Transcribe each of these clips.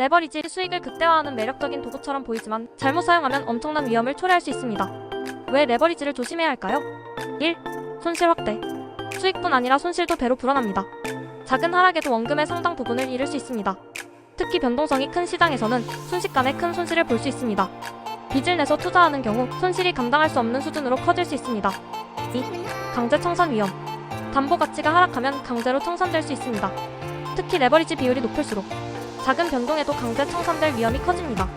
레버리지 수익을 극대화하는 매력적인 도구처럼 보이지만 잘못 사용하면 엄청난 위험을 초래할 수 있습니다. 왜 레버리지를 조심해야 할까요? 1. 손실 확대. 수익뿐 아니라 손실도 배로 불어납니다. 작은 하락에도 원금의 상당 부분을 잃을 수 있습니다. 특히 변동성이 큰 시장에서는 순식간에 큰 손실을 볼 수 있습니다. 빚을 내서 투자하는 경우 손실이 감당할 수 없는 수준으로 커질 수 있습니다. 2. 강제 청산 위험. 담보 가치가 하락하면 강제로 청산될 수 있습니다. 특히 레버리지 비율이 높을수록 작은 변동에도 강제 청산될 위험이 커집니다.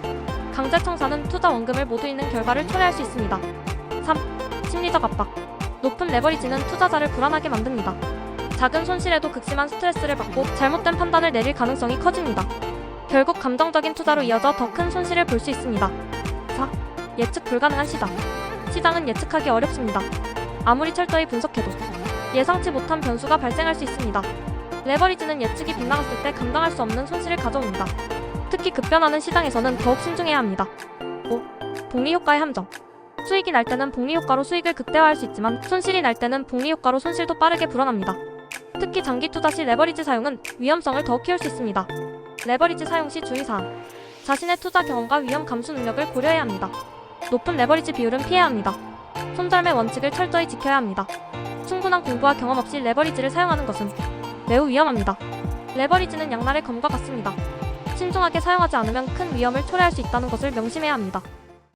강제 청산은 투자 원금을 모두 잃는 결과를 초래할 수 있습니다. 3. 심리적 압박. 높은 레버리지는 투자자를 불안하게 만듭니다. 작은 손실에도 극심한 스트레스를 받고 잘못된 판단을 내릴 가능성이 커집니다. 결국 감정적인 투자로 이어져 더 큰 손실을 볼 수 있습니다. 4. 예측 불가능한 시장. 시장은 예측하기 어렵습니다. 아무리 철저히 분석해도 예상치 못한 변수가 발생할 수 있습니다. 레버리지는 예측이 빗나갔을 때 감당할 수 없는 손실을 가져옵니다. 특히 급변하는 시장에서는 더욱 신중해야 합니다. 5. 복리 효과의 함정. 수익이 날 때는 복리 효과로 수익을 극대화할 수 있지만 손실이 날 때는 복리 효과로 손실도 빠르게 불어납니다. 특히 장기 투자 시 레버리지 사용은 위험성을 더욱 키울 수 있습니다. 레버리지 사용 시 주의사항. 자신의 투자 경험과 위험 감수 능력을 고려해야 합니다. 높은 레버리지 비율은 피해야 합니다. 손절매 원칙을 철저히 지켜야 합니다. 충분한 공부와 경험 없이 레버리지를 사용하는 것은 매우 위험합니다. 레버리지는 양날의 검과 같습니다. 신중하게 사용하지 않으면 큰 위험을 초래할 수 있다는 것을 명심해야 합니다.